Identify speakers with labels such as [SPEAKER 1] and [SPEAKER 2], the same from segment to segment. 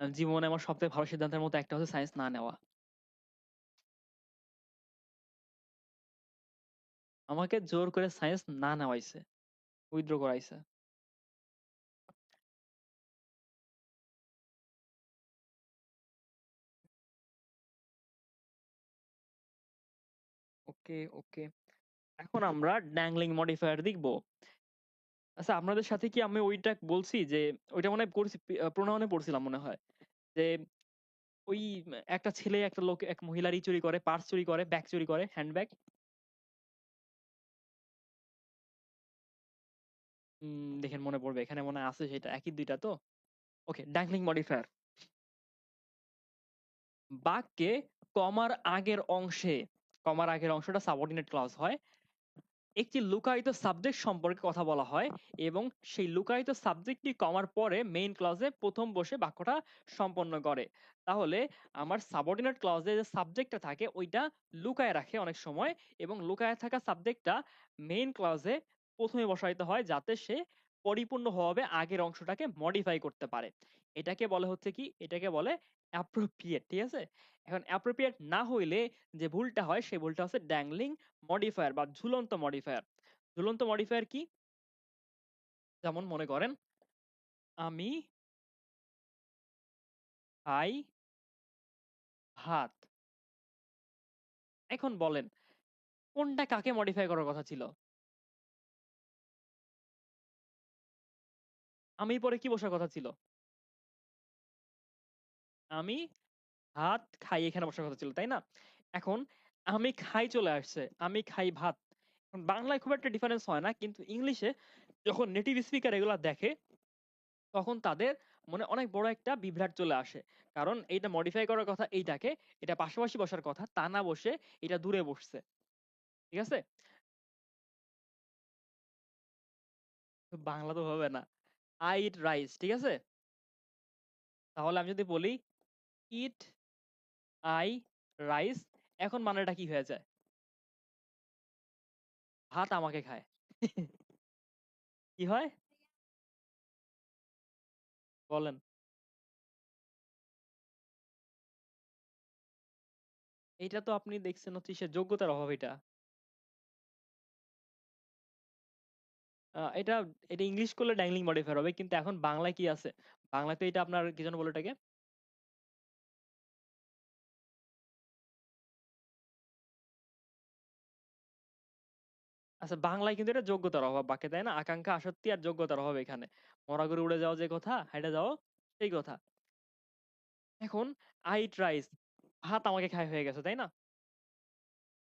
[SPEAKER 1] জীবনে আমার সবথেকে ভালো সিদ্ধান্তের মধ্যে একটা হচ্ছে সায়েন্স না নেওয়া। আমাকে জোর করে সায়েন্স না নেওয়াইছে। উইথড্র করাইছে। ওকে, ওকে। এখন আমরা ড্যাংলিং মডিফায়ার দেখব। আচ্ছা আপনাদের সাথে কি আমি ওইটা বলছি যে ওইটা মনে হয় প্রণয়নে পড়ছিলাম মনে হয়। যে ওই একটা ছেলে একটা লোক এক মহিলারই চুরি করে, পার্স চুরি করে, ব্যাগ চুরি করে, হ্যান্ডব্যাগ। দেখেন মনে পড়বে। এখানে মনে আছে সেটা একই দুইটা তো। Okay, dangling modifier. বাক্যে কমার আগের অংশে, কমার আগের অংশটা সাবঅর্ডিনেট ক্লজ হয়। একটি লুকায়িত সাবজেক্ট সম্পর্কে কথা বলা হয় এবং সেই লুকায়িত সাবজেক্টটি কমার পরে মেইন ক্লজে ১ম বসে বাক্যটা সম্পন্ন করে। তাহলে আমার সাবঅর্ডিনেট ক্লজে যে সাবজেক্টটা থাকে, ওইটা লুকায় রাখে অনেক সময় এবং লুকায় থাকা সাবজেক্টটা মেইন ক্লজে ১ম এ বসাইতে হয় যাতে সে পরিপূর্ণভাবে আগের অংশটাকে মডিফাই করতে পারে। এটাকে বলে হচ্ছে কি? এটাকে বলে অ্যাপ্রোপ্রিয়েট, ঠিক আছে? এখন অ্যাপ্রোপ্রিয়েট না হইলে যে ভুলটা হয় সেই ভুলটা হচ্ছে ড্যাংলিং মডিফায়ার বা ঝুলন্ত মডিফায়ার। ঝুলন্ত মডিফায়ার কি? যেমন মনে করেন আমি খাই ভাত। এখন বলেন কোনটা কাকে মডিফাই করার কথা ছিল? আমি পরে কি বসার কথা ছিল? আমি ভাত খাই এখানে বসার কথা ছিল, তাই না? এখন আমি খাই চলে আসছে। আমি খাই ভাত। বাংলায় খুব একটা ডিফারেন্স হয় না। কিন্তু ইংলিশে যখন নেটিভ স্পিকার এগুলা দেখে তখন তাদের মনে অনেক বড় একটা বিভ্রাট চলে আসে। কারণ এইটা মডিফাই করার কথা এইটাকে, এটা পাশাপাশি বসার কথা। তা না বসে এটা দূরে বসছে। ঠিক আছে? বাংলা তো হবে না। I eat rice ঠিক আছে? তাহলে আমি যদি বলি eat I rice এখন মানেটা কি হয়ে যায়? ভাত আমাকে খায়। কি হয়? বলেন। এইটা তো আপনি দেখছেন হচ্ছে সে যোগ্যতার অভাব এটা। আ এটা, এটা ইংলিশ করলে ড্যাংলিং মডিফায়ার হবে। কিন্তু এখন বাংলায় কি আছে? বাংলায় তো এটা আপনার কি যেন বলে এটাকে? আচ্ছা বাংলায় কিন্তু এটা যোগ্যতার অভাব বাক্যে, তাই না? আকাঙ্খা, আসক্তি আর যোগ্যতার অভাব এখানে। মরা গরু উড়ে যাওয়া যে কথা, হাইটা যাওয়া সেই কথা। এখন eat rice ভাত আমাকে খায় হয়ে গেছে, তাই না?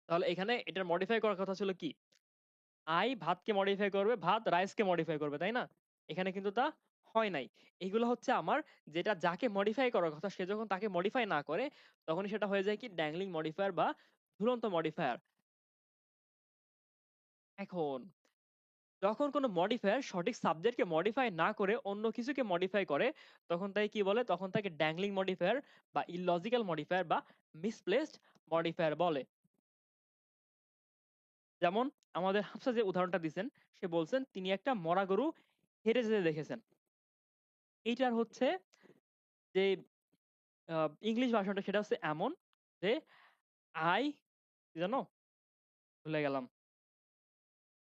[SPEAKER 1] তাহলে এখানে এটার মডিফাই করার কথা ছিল কি? I ভাতকে মডিফাই করবে, ভাত রাইসকে মডিফাই করবে, তাই না? এখানে কিন্তু তা হয় নাই। এগুলো হচ্ছে আমার যেটা যাকে মডিফাই করার কথা সে যখন তাকে মডিফাই না করে তখনই সেটা হয়ে যায় কি ড্যাংলিং মডিফায়ার বা ঝুলন্ত মডিফায়ার। এখন যখন কোনো মডিফায়ার সঠিক সাবজেক্টকে মডিফাই না করে অন্য কিছুকে মডিফাই করে তখন তাকে কি বলে? তখন তাকে ড্যাংলিং মডিফায়ার বা ইললজিক্যাল মডিফায়ার বা মিসপ্লেসড মডিফায়ার বলে। যেমন আমাদের হাফসা যে উদাহরণটা দিছেন, সে বলছেন তিনি একটা মরা গরু হেরে যেতে দেখেছেন। এইটার হচ্ছে যে ইংলিশ ভার্শনটা সেটা হচ্ছে এমন যে কি জানো? ভুলে গেলাম।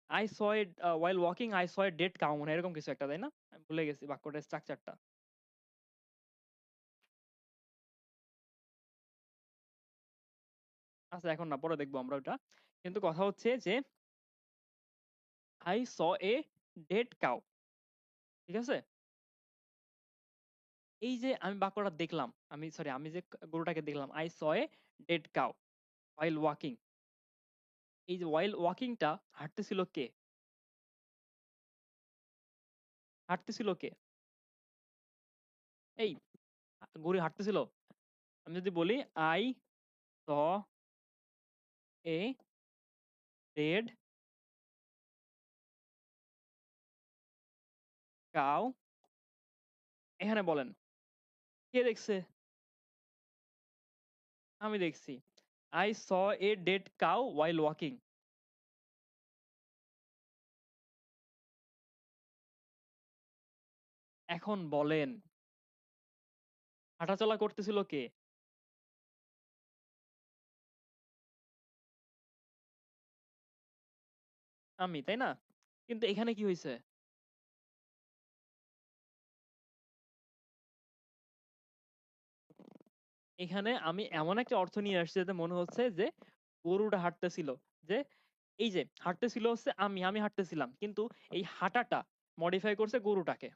[SPEAKER 1] I saw it a while walking I saw a dead cow মনে এরকম কিছু একটা, তাই না? আমি ভুলে গেছি বাক্যটার স্ট্রাকচারটা। আচ্ছা এখন না পরে দেখব আমরা ওটা। কিন্তু কথা হচ্ছে যে I saw a dead cow ঠিক আছে? এই যে আমি বাক্যটা দেখলাম, আমি সরি আমি যে গরুটাকে দেখলাম I saw a dead cow while walking এই যে while walking টা হাঁটতেছিল কে? হাঁটতেছিল কে? এই, গরু হাঁটতেছিল? আমি যদি বলি, I saw a dead cow এখানে বলেন কে দেখছে? আমি দেখছি। I saw a dead cow while walking. এখন বলেন। হাঁটাচলা করতেছিল কে? আমি, তাই না? কিন্তু এখানে কি হয়েছে এখানে আমি এমন একটা অর্থ নিয়ে আসছি যাতে মনে হচ্ছে যে গরুটা হাঁটতেছিল, যে এই যে হাঁটতেছিল হচ্ছে আমি আমি হাঁটতেছিলাম। কিন্তু এই হাঁটাটা মডিফাই করছে গরুটাকে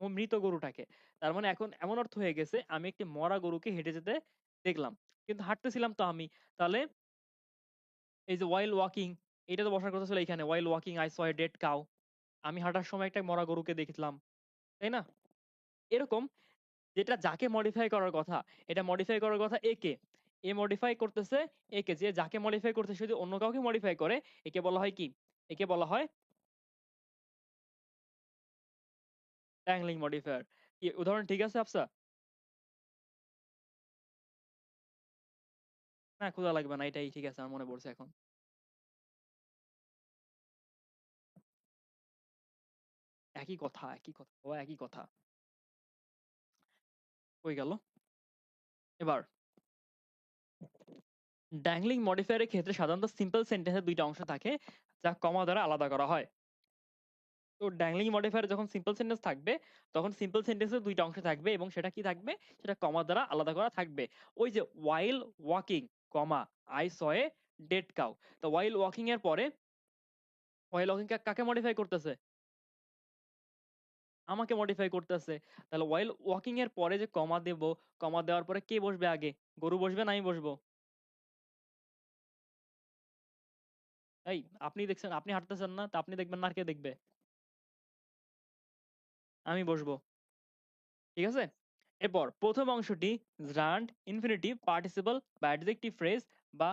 [SPEAKER 1] মৃত গরুটাকে। তার মানে এখন এমন অর্থ হয়ে গেছে, আমি একটি মরা গরুকে হেঁটে যেতে দেখলাম। কিন্তু হাঁটতেছিলাম তো আমি। তাহলে এই যে ওয়াইল ওয়াকিং এটা তো বসার কথা ছিল এখানে while walking I saw dead cow আমি হাঁটার সময় একটা মরা গরুকে দেখলাম, তাই না? এরকম যেটা যাকে মডিফাই করার কথা, এটা মডিফাই করার কথা একে। এ মডিফাই করতেছে একে, যে যাকে মডিফাই করতে সে যদি অন্য কাউকে মডিফাই করে, একে বলা হয় কি? একে বলা হয় ড্যাংলিং মডিফায়ার উদাহরণ ঠিক আছে, আফসা? না খোঁজা লাগবে না, এটাই ঠিক আছে, আমার মনে পড়ছে এখন। একই কথা একই কথা একই কথা। হয়ে গেল। এবার ড্যাংলিং মডিফায়ারের ক্ষেত্রে সাধারণত সিম্পল সেন্টেন্সের দুইটা অংশ থাকে, যা কমা দ্বারা আলাদা করা হয়। তো ড্যাংলিং মডিফায়ার যখন সিম্পল সেন্টেন্স থাকবে, তখন সিম্পল সেন্টেন্সের দুইটা অংশ থাকবে এবং সেটা কি থাকবে? সেটা কমা দ্বারা আলাদা করা থাকবে। ওই যে while walking comma I saw dead cow তো ওয়াইল ওয়াকিং এর পরে ওয়াইল ওয়াকিং কাকে মডিফাই করতেছে? আমাকে মডিফাই করতেছে। তাহলে ওয়াইল ওয়াকিং এর পরে যে কমা দেব কমা দেওয়ার পরে কে বসবে আগে? গরু বসবে না আমি বসবো? এই, আপনি দেখছেন, আপনি হাঁটতেছেন না, তা আপনি দেখবেন না কে দেখবে? আমি বসবো। ঠিক আছে? এরপর প্রথম অংশটি রান্ড ইনফিনিটিভ পার্টিসিপল বা অ্যাডজেক্টিভ ফ্রেজ বা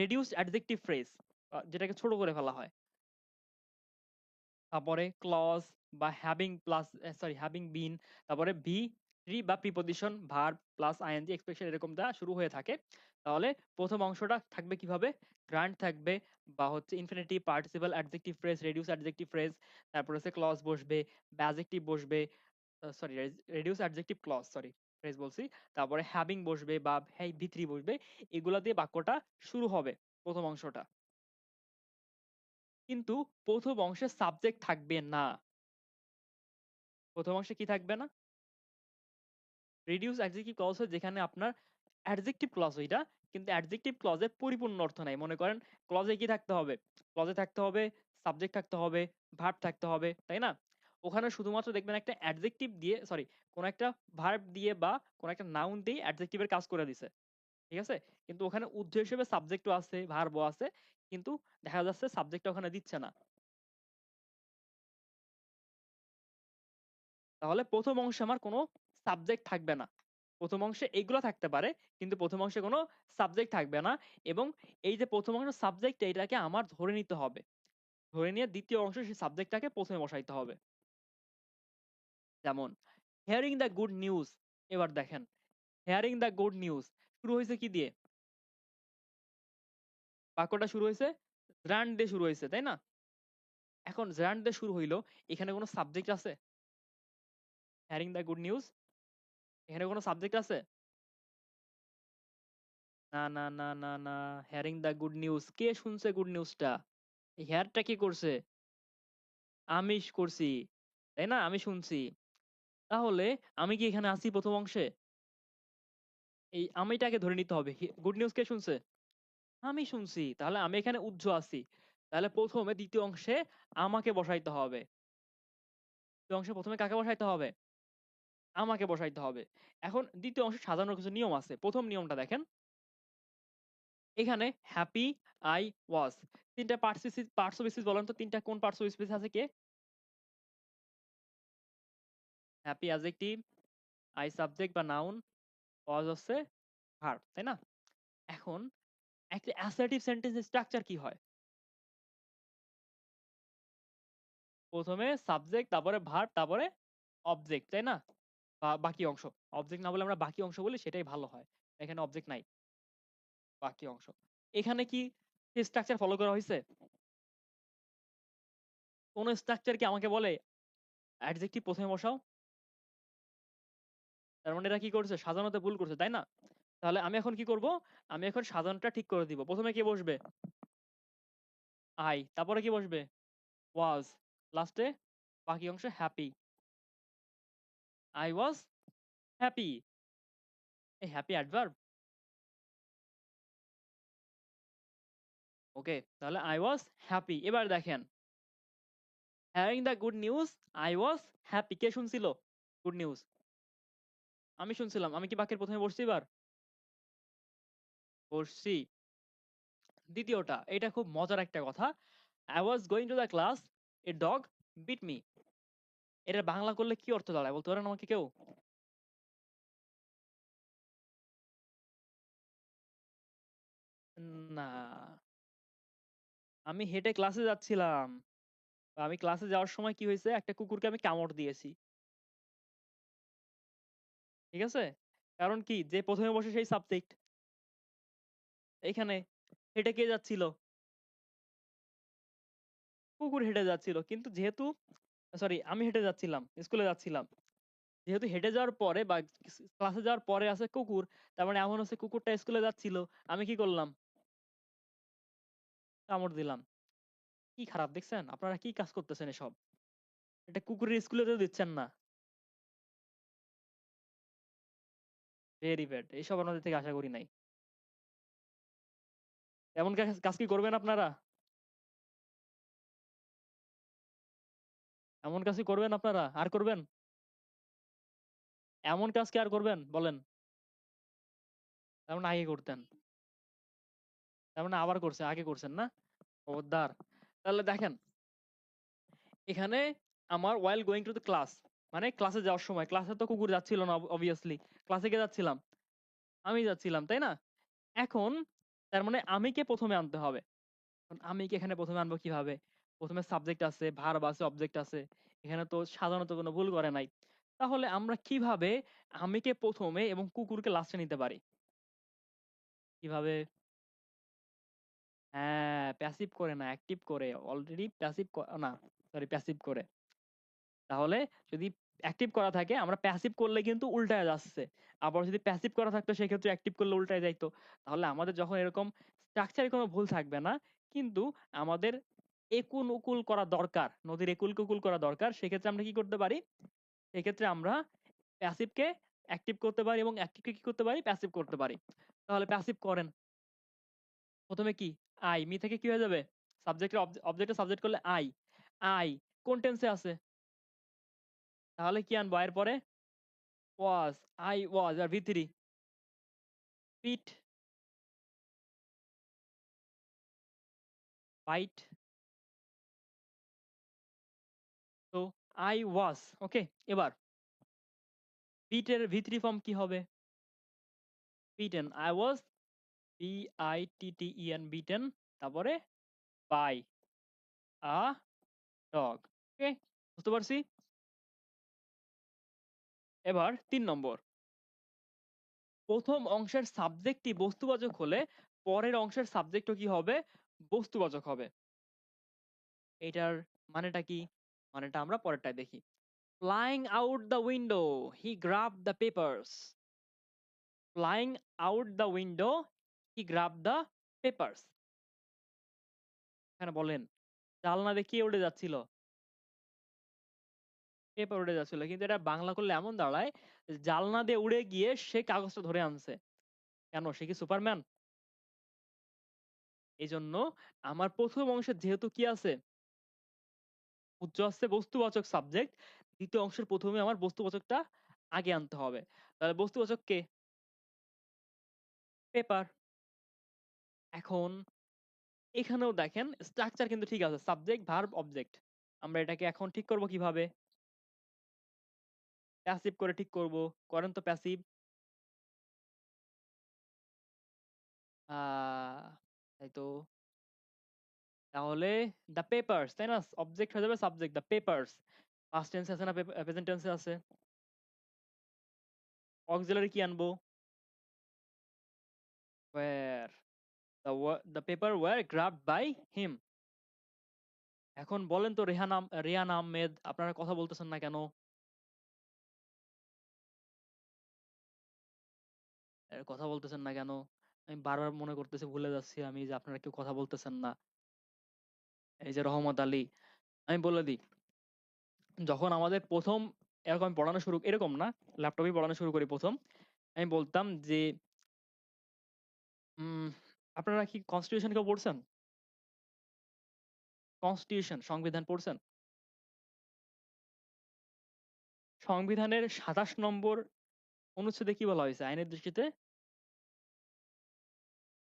[SPEAKER 1] রেডিউসড অ্যাডজেক্টিভ ফ্রেজ যেটাকে ছোট করে ফেলা হয়। তারপরে ক্লজ বা having plus sorry having been তারপরে ভি থ্রি বা preposition verb plus ING expression এরকম দা শুরু হয়ে থাকে। তাহলে প্রথম অংশটা থাকবে কীভাবে? গ্রান্ট থাকবে বা হচ্ছে infinitive participle adjective phrase reduced adjective phrase তারপরে হচ্ছে ক্লজ বসবে ব্যাজেক্টিভ বসবে sorry reduced adjective clause sorry phrase বলছি। তারপরে হ্যাভিং বসবে বা হ্যাঁ ভি থ্রি বসবে, এগুলা দিয়ে বাক্যটা শুরু হবে প্রথম অংশটা। কিন্তু প্রথম অংশে সাবজেক্ট থাকবে না। প্রথম অংশে কি থাকবে না? রিডিউস অ্যাডজেক্টিভ ক্লজ যেখানে আপনার অ্যাডজেক্টিভ ক্লজ ওইটা কিন্তু অ্যাডজেক্টিভ ক্লজের পরিপূর্ণ অর্থ নাই। মনে করেন ক্লজে কি থাকতে হবে? ক্লজে থাকতে হবে সাবজেক্ট থাকতে হবে ভার্ব থাকতে হবে, তাই না? ওখানে শুধুমাত্র দেখবেন একটা অ্যাডজেক্টিভ দিয়ে সরি কোন একটা ভার্ব দিয়ে বা কোন একটা নাউন দিয়ে অ্যাডজেক্টিভের কাজ করে দিছে। ঠিক আছে? কিন্তু ওখানে উদ্দেশ্য হিসেবে সাবজেক্টও আছে ভার্বও আছে, কিন্তু দেখা যাচ্ছে সাবজেক্টটা ওখানে দিচ্ছে না। তাহলে প্রথম অংশে আমার কোনো সাবজেক্ট থাকবে না। প্রথম অংশে এইগুলো থাকতে পারে, কিন্তু প্রথম অংশে কোনো সাবজেক্ট থাকবে না এবং এই যে প্রথম অংশ সাবজেক্ট এটাকে আমার ধরে নিতে হবে। ধরে নিয়ে দ্বিতীয় অংশ সেই সাবজেক্টটাকে প্রথমে বসাইতে হবে। যেমন হেয়ারিং দ্য গুড নিউজ এবার দেখেন হেয়ারিং দ্য গুড নিউজ শুরু হয়েছে কি দিয়ে? বাক্যটা শুরু হয়েছে ব্র্যান্ড দিয়ে শুরু হয়েছে, তাই না? এখন ব্র্যান্ড দিয়ে শুরু হইল, এখানে কোনো সাবজেক্ট আছে? হেয়ারিং দ্য গুড নিউজ এখানে কোনো সাবজেক্ট আছে? না না না না না হেয়ারিং দ্য গুড নিউজ কে শুনছে গুড নিউজটা হেয়ারটা কি করছে? আমি করছি, তাই না? আমি শুনছি। তাহলে আমি কি এখানে আছি প্রথম অংশে? এই আমিটাকে ধরে নিতে হবে। গুড নিউজ কে শুনছে? আমি শুনছি। তাহলে আমি এখানে উজ্জ্ব আছি। তাহলে প্রথমে দ্বিতীয় অংশে আমাকে বসাইতে হবে। দ্বিতীয় অংশে প্রথমে কাকে বসাইতে হবে? আমাকে বসাইতে হবে। এখন দ্বিতীয় অংশে সাজানোর কিছু নিয়ম আছে। প্রথম নিয়মটা দেখেন। এখানে হ্যাপি আই ওয়াজ তিনটা পার্টস পার্টস অফ স্পিচ বলেন তো? তিনটা কোন পার্টস অফ স্পিচ আছে কে? হ্যাপি অ্যাডজেক্টিভ আই সাবজেক্ট বা নাউন ওয়াজ হচ্ছে ভার্ব তাই না? এখন একটা অ্যাসার্টিভ সেন্টেন্সের স্ট্রাকচার কি হয়? প্রথমে সাবজেক্ট তারপরে ভার্ব তারপরে অবজেক্ট তাই না? বা, বাকি অংশ। অবজেক্ট না বলে আমরা বাকি অংশ বলি, সেটাই ভালো হয়। এখানে অবজেক্ট নাই। বাকি অংশ। এখানে কি স্ট্রাকচার ফলো করা হয়েছে কোন স্ট্রাকচার কি আমাকে বলে? অ্যাডজেক্টিভ প্রথমে বসাও। তার মানে এরা কি করছে? সাজানোতে ভুল করছে, তাই না? তাহলে আমি এখন কি করব? আমি এখন সাজানোটা ঠিক করে দিব। প্রথমে কে বসবে? আই। তারপরে কি বসবে? ওয়াজ। লাস্টে বাকি অংশ হ্যাপি। I was happy. এই হ্যাপি অ্যাডভার্ব। ওকে, তাহলে আই ওয়াজ হ্যাপি। এবার দেখেন। Having the good news, I was happy. কে শুনছিল? Good news. আমি শুনছিলাম। আমি কি বাক্যের প্রথমে বসছি এবার? বসছি দ্বিতীয়টা, এটা খুব মজার একটা কথা। I was going to the class a dog bit me এটা বাংলা করলে কি অর্থ দাঁড়ায় বলতে পারেন আমাকে কেউ? না। আমি হেঁটে ক্লাসে যাচ্ছিলাম। আমি ক্লাসে যাওয়ার সময় কি হয়েছে? একটা কুকুরকে আমি কামড় দিয়েছি। ঠিক আছে? কারণ কি? যে প্রথমে বসে সেই সাবজেক্ট এইখানে হেঁটে কে যাচ্ছিল? কুকুর হেঁটে যাচ্ছিল। কিন্তু যেহেতু সরি আমি হেঁটে যাচ্ছিলাম স্কুলে যাচ্ছিলাম। যেহেতু হেঁটে যাওয়ার পরে বা ক্লাসে যাওয়ার পরে আছে কুকুর, তার মানে এমন হচ্ছে কুকুরটা স্কুলে যাচ্ছিল, আমি কি করলাম? কামড় দিলাম। কি খারাপ দেখছেন? আপনারা কি কাজ করতেছেন এসব? এটা কুকুরের স্কুলে তো দিচ্ছেন না। ভেরি ব্যাড এইসব আপনাদের থেকে আশা করি নাই। এমন কাজ- কাজ কি করবেন আপনারা? এমন কাজ কি করবেন আপনারা? আর করবেন? এমন কাজ কি আর করবেন? বলেন। তার মানে আগে করতেন। তার মানে আবার করছে, আগে করছেন না? খবরদার। তাহলে দেখেন, এখানে আমার while going to the class মানে ক্লাসে যাওয়ার সময় ক্লাসে তো কুকুর যাচ্ছিল না অবভিয়াসলি ক্লাসে কে যাচ্ছিলাম, আমি যাচ্ছিলাম, তাই না? এখন তার মানে আমি কে প্রথমে আনতে হবে? এখন আমি কে এখানে প্রথমে আনব কীভাবে? প্রথমে সাবজেক্ট আছে ভার্ব আছে অবজেক্ট আছে, এখানে তো সাধারণত কোনো ভুল করে নাই। তাহলে আমরা কীভাবে আমিকে প্রথমে এবং কুকুরকে লাস্টে নিতে পারি? কীভাবে? হ্যাঁ প্যাসিভ করে না অ্যাক্টিভ করে অলরেডি প্যাসিভ না সরি প্যাসিভ করে। তাহলে যদি অ্যাক্টিভ করা থাকে, আমরা প্যাসিভ করলে কিন্তু উল্টায় যাচ্ছে। আবার যদি প্যাসিভ করা থাকতো, সেক্ষেত্রে অ্যাক্টিভ করলে উল্টায় যাইতো। তাহলে আমাদের যখন এরকম স্ট্রাকচারে কোনো ভুল থাকবে না, কিন্তু আমাদের একুল উকুল করা দরকার, নদীর একুল কুকুল করা দরকার, সেক্ষেত্রে আমরা কি করতে পারি? সেক্ষেত্রে আমরা প্যাসিভকে অ্যাক্টিভ করতে পারি এবং অ্যাক্টিভকে কি করতে পারি? প্যাসিভ করতে পারি। তাহলে প্যাসিভ করেন। প্রথমে কি? আই মি থেকে কি হয়ে যাবে? সাবজেক্টের অবজেক্টে সাবজেক্ট করলে আই আই কোন টেন্সে আছে? তাহলে কি আনব এর পরে? ওয়াজ আই ওয়াজ আর ভি থ্রি। পিট। বাইট। তো, আই ওয়াজ ওকে, এবার। পিটের ভি থ্রি ফর্ম কি হবে? Bitten I was B I, T T, E, N, bitten, তারপরে বাই, আ, ডগ, ওকে, বুঝতে পারছি? এবার তিন নম্বর। প্রথম অংশের সাবজেক্টটি বস্তুবাচক হলে পরের অংশের সাবজেক্টও কি হবে? বস্তুবাচক হবে। এটার মানেটা কি? মানেটা আমরা পরেরটায় দেখি। Flying out the window he grab the papers flying out the window he grab the papers এখানে বলেন, জালনা দেখিয়ে উড়ে যাচ্ছিল। পেপার উড়ে যাচ্ছিল। কিন্তু এটা বাংলা করলে এমন দাঁড়ায়, জালনা দিয়ে উড়ে গিয়ে সে কাগজটা ধরে আনছে। কেন? সে কি সুপারম্যান এই জন্য আমার প্রথম অংশে যেহেতু কি আছে? উচ্চ আছে বস্তুবাচক সাবজেক্ট দ্বিতীয় অংশের প্রথমে আমার বস্তুবাচকটা আগে আনতে হবে। তাহলে বস্তুবাচক কে? পেপার এখন এখানেও দেখেন স্ট্রাকচার কিন্তু ঠিক আছে সাবজেক্ট ভার্ব অবজেক্ট আমরা এটাকে এখন ঠিক করব কীভাবে? প্যাসিভ করে ঠিক করব, করেন তো প্যাসিভ তাই তো। তাহলে দ্য পেপার্স তাই না? অবজেক্ট হয়ে যাবে subject the papers past tense আছে না প্রেজেন্ট টেন্সে আছে? অক্সিলারি কি আনব? Where? The the paper were grabbed by him. এখন বলেন তো রেহান রেহান আহমেদ, আপনারা কথা বলতেছেন না কেন? কথা বলতেছেন না কেন? আমি বারবার মনে করতেছি ভুলে যাচ্ছি আমি যে আপনারা কেউ কথা বলতেছেন না। এই যে রহমত আলী, আমি বলে দিই যখন আমাদের ১ম এরকম পড়ানো শুরু এরকম না, ল্যাপটপেই পড়ানো শুরু করি ১ম আমি বলতাম যে উম আপনারা কি কনস্টিটিউশন কেউ পড়ছেন? কনস্টিটিউশন সংবিধান পড়ছেন? সংবিধানের ২৭ নম্বর অনুচ্ছেদে কি বলা হয়েছে আইনের দৃষ্টিতে?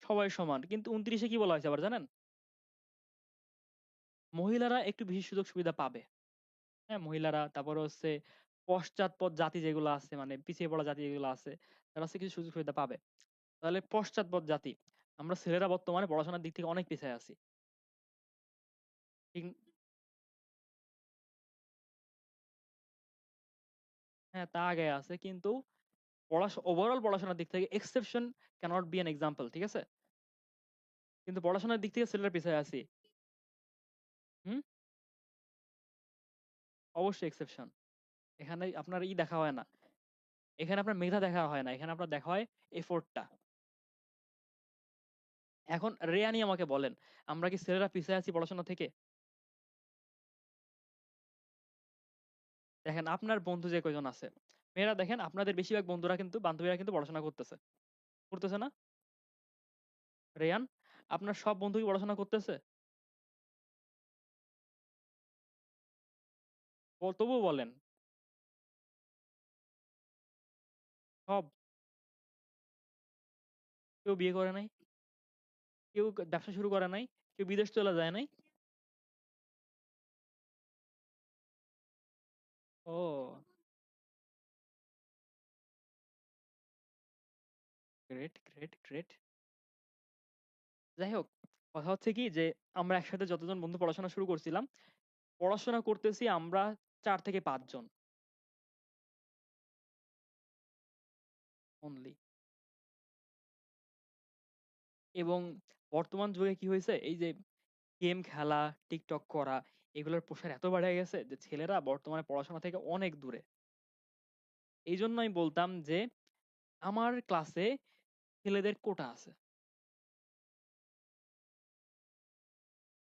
[SPEAKER 1] সবাই সমান। কিন্তু ২৯ এ কি বলা হয়েছে আবার জানেন? মহিলারা একটু বেশি সুযোগ সুবিধা পাবে। হ্যাঁ? মহিলারা তারপরে হচ্ছে পশ্চাৎপদ জাতি যেগুলো আছে মানে পিছিয়ে পড়া জাতি যেগুলো আছে তারা হচ্ছে কিছু সুযোগ সুবিধা পাবে। তাহলে পশ্চাৎপদ জাতি আমরা ছেলেরা বর্তমানে পড়াশোনার দিক থেকে অনেক পিছিয়ে আছি। হ্যাঁ, তা আগে আছে কিন্তু ওভারঅল পড়াশোনার দিক থেকে exception cannot be an example ঠিক আছে? কিন্তু পড়াশোনার দিক থেকে ছেলেরা পিছায়ে আছি। হুম? অবশ্যই exception এখানে আপনার ই দেখা হয় না। এখানে আপনার মেধা দেখা হয় না। এখানে আপনার দেখা হয় effort টা। এখন রেয়ানি আমাকে বলেন, আমরা কি ছেলেরা পিছায়ে আছি পড়াশোনা থেকে? দেখেন আপনার বন্ধু যে কয়জন আছে, মেয়েরা দেখেন আপনাদের বেশিরভাগ বন্ধুরা কিন্তু বান্ধবীরা কিন্তু পড়াশোনা করতেছে। করতেছে না? রেয়ান, আপনার সব বন্ধু কি পড়াশোনা করতেছে? ও তবুও বলেন। সব? কেউ বিয়ে করে নাই? কেউ ব্যবসা শুরু করে নাই? কেউ বিদেশ চলে যায় নাই? ও! Great, great, great. যাই হোক, কথা হচ্ছে কি যে আমরা একসাথে যতজন বন্ধু পড়াশোনা শুরু করছিলাম, পড়াশোনা করতেছি আমরা ৪ থেকে ৫ জন। অনলি। এবং বর্তমান যুগে কি হইছে এই যে গেম খেলা, টিকটক করা এগুলোর প্রসার এত বেড়ে গেছে যে ছেলেরা বর্তমানে পড়াশোনা থেকে অনেক দূরে। এইজন্য আমি বলতাম যে আমার ক্লাসে ছেলেদের কোটা আছে।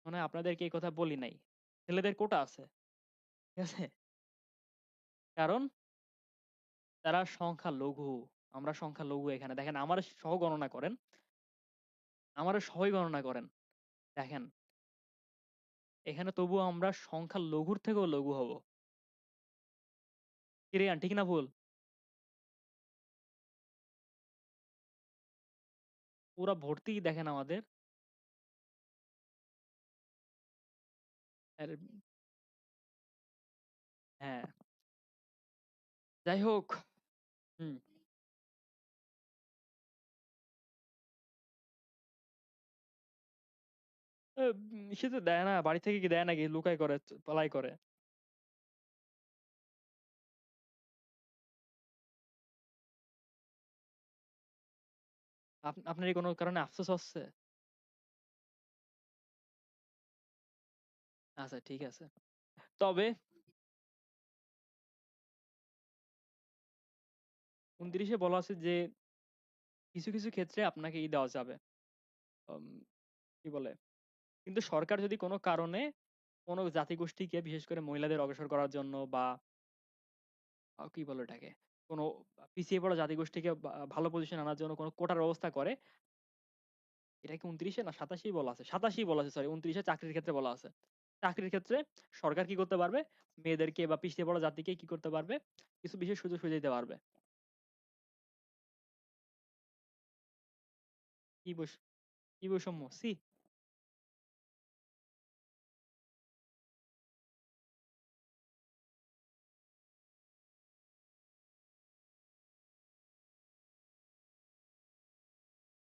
[SPEAKER 1] মানে আপনাদেরকে এই কথা বলি নাই। ছেলেদের কোটা আছে। ঠিক আছে? কারণ তারা সংখ্যালঘু। আমরা সংখ্যালঘু এখানে। দেখেন, আমার সহ গণনা করেন। আমারে সহই গণনা করেন। দেখেন এখানে তবুও আমরা সংখ্যালঘুর থেকেও লঘু হব। কি রেহান ঠিক না ভুল? পুরা ভর্তিই দেখেন আমাদের। হ্যাঁ। যাই হোক হুম। সে তো দেয় না। বাড়ি থেকে কি দেয় নাকি? লুকায় করে, চ করে। আপ আপনার কি কোন কারণে আফসোস হচ্ছে? আচ্ছা ঠিক আছে। তবে ২৯ এ বলা আছে যে কিছু, কিছু ক্ষেত্রে আপনাকে ই দেওয়া যাবে। কি বলে? কিন্তু সরকার যদি কোনো কারণে কোন জাতিগোষ্ঠীকে বিশেষ করে মহিলাদের অগ্রসর করার জন্য বা কি বলে ওটাকে? কোন পিছিয়ে পড়া জাতিগোষ্ঠীকে ভালো পজিশনে আনার জন্য কোন কোটার ব্যবস্থা করে এটা কি ২৯ এ না ২৭ এই বলা আছে? ২৭ এই বলা আছে সরি ২৯ এ চাকরির ক্ষেত্রে বলা আছে। চাকরির ক্ষেত্রে সরকার কি করতে পারবে? মেয়েদেরকে বা পিছিয়ে পড়া জাতিকে কি করতে পারবে? কিছু বিশেষ সুযোগ সুবিধা দিতে পারবে। কি বৈষ, কি বৈষম্য? ছি!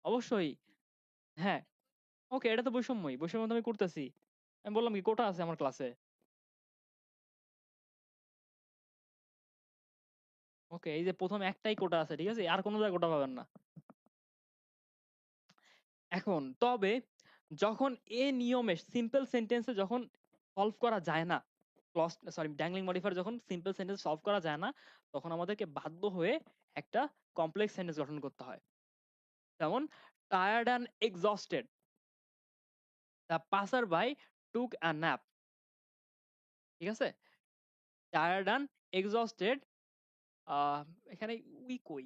[SPEAKER 1] অবশ্যই। হ্যাঁ। ওকে এটা তো বৈষম্যই। বৈষম্য তো আমি করতেছি। আমি বললাম কি কোটা আছে আমার ক্লাসে। ওকে এই যে ১ম একটাই কোটা আছে। ঠিক আছে? আর কোন জায়গায় কোটা পাবেন না। এখন তবে যখন এ নিয়মে সিম্পল সেন্টেন্স এ যখন সলভ করা যায় না, ক্লস সরি ড্যাংলিং মডিফায়ার যখন সিম্পল সেন্টেন্স সলভ করা যায় না, তখন আমাদেরকে বাধ্য হয়ে একটা কমপ্লেক্স সেন্টেন্স গঠন করতে হয়। যেমন tired and exhausted the passer by took a nap ঠিক আছে? টায়ার্ড অ্যান্ড এক্সস্টেড এখানে উই কই?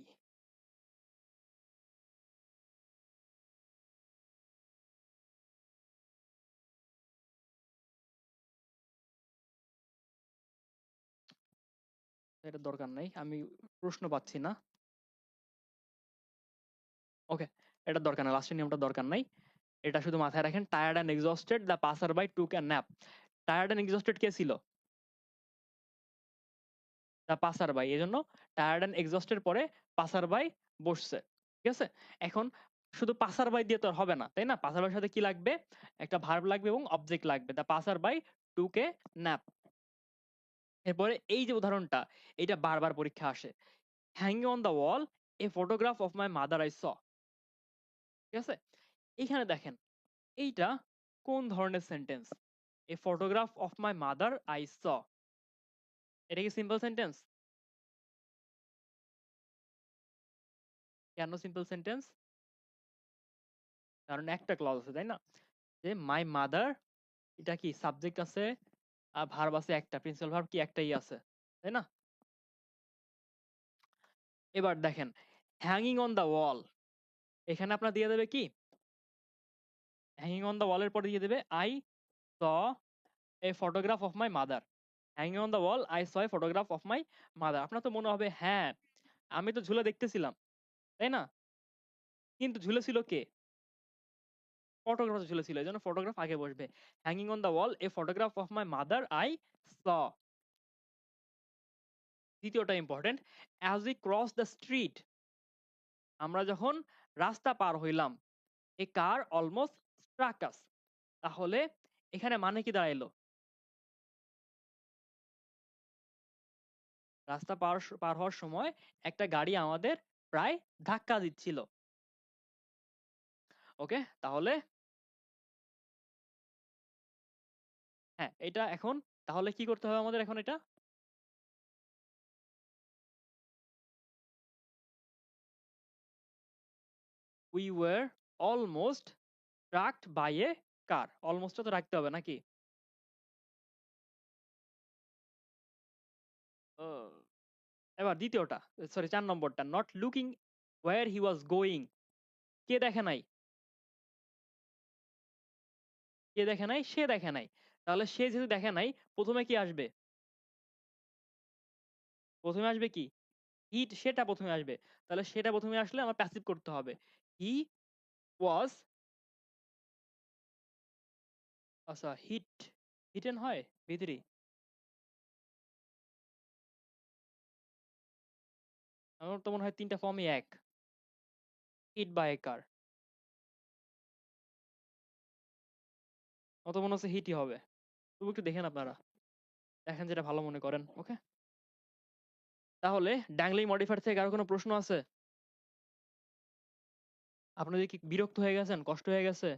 [SPEAKER 1] এটা দরকার নাই, আমি প্রশ্ন পাচ্ছি না। ওকে, এটা দরকার নাই লাস্টের নিয়মটা দরকার নাই। এটা শুধু মাথায় রাখেন tired and exhausted the passer by took and nap tired and exhausted কে ছিল? দ্য পাসার বাই এই জন্য টায়ার্ড অ্যান্ড এক্সস্টেড পরে পাসার বাই বসছে, ঠিক আছে? এখন শুধু পাসার বাই দিয়ে তো আর হবে না, তাই না? পাসার বাইয়ের সাথে কি লাগবে? একটা ভার্ব লাগবে এবং অবজেক্ট লাগবে the passer by took a nap এরপরে এই যে উদাহরণটা এটা বারবার পরীক্ষা আসে। Hanging on the wall a photograph of my mother I saw ঠিক আছে? এইখানে দেখেন, এইটা কোন ধরনের sentence a photograph of my mother I saw এটা কি সিম্পল সেন্টেন্স কেন সিম্পল সেন্টেন্স কারণ একটা ক্লজ আছে, তাই না? যে মাই মাদার এটা কি সাবজেক্ট আছে? আর ভার্ব আছে একটা প্রিন্সিপাল ভার্ব কি একটাই আছে, তাই না? এবার দেখেন হ্যাঙ্গিং অন দ্য ওয়াল এখানে আপনার দিয়ে দেবে কি? হ্যাঙ্গিং অন দ্য ওয়ালের পরে দিয়ে দেবে I saw a photograph of my mother hanging on the wall I saw a photograph of my mother আপনার তো মনে হবে হ্যাঁ আমি তো ঝুলে দেখতেছিলাম। তাই না? কিন্তু ঝুলে ছিল কে? ফটোগ্রাফ ঝুলে ছিল এই জন্য ফটোগ্রাফ আগে বসবে। Hanging on the wall a photograph of my mother I saw দ্বিতীয়টা important as we cross the street আমরা যখন রাস্তা পার হইলাম। এ কার অলমোস্ট স্ট্রাকাস তাহলে এখানে মানে কি দাঁড়াইলো? রাস্তা পার পার হওয়ার সময় একটা গাড়ি আমাদের প্রায় ধাক্কা দিচ্ছিল। ওকে, তাহলে হ্যাঁ এটা এখন তাহলে কি করতে হবে আমাদের এখন এটা? We were almost trucked by a car almost তো রাখতে হবে নাকি? এবার দ্বিতীয়টা সরি চার নম্বরটা not looking where he was going কে দেখে নাই? কে দেখে নাই? সে দেখে নাই। তাহলে সে যেহেতু দেখে নাই, প্রথমে কি আসবে? প্রথমে আসবে কি? হিট সেটা প্রথমে আসবে। তাহলে সেটা প্রথমে আসলে আমার প্যাসিভ করতে হবে। হি ওয়াজ আচ্ছা হিট হিটেন হয়? ভিতরি আমার তো মনে হয় তিনটা ফর্মই এক। হিট বাই এ কার অত মনে হচ্ছে হিটই হবে। তবু একটু দেখেন আপনারা। দেখেন যেটা ভালো মনে করেন ওকে তাহলে ড্যাংলিং মডিফায়ার থেকে আরও কোনো প্রশ্ন আছে? আপনাদের কি বিরক্ত হয়ে গেছেন? কষ্ট হয়ে গেছে?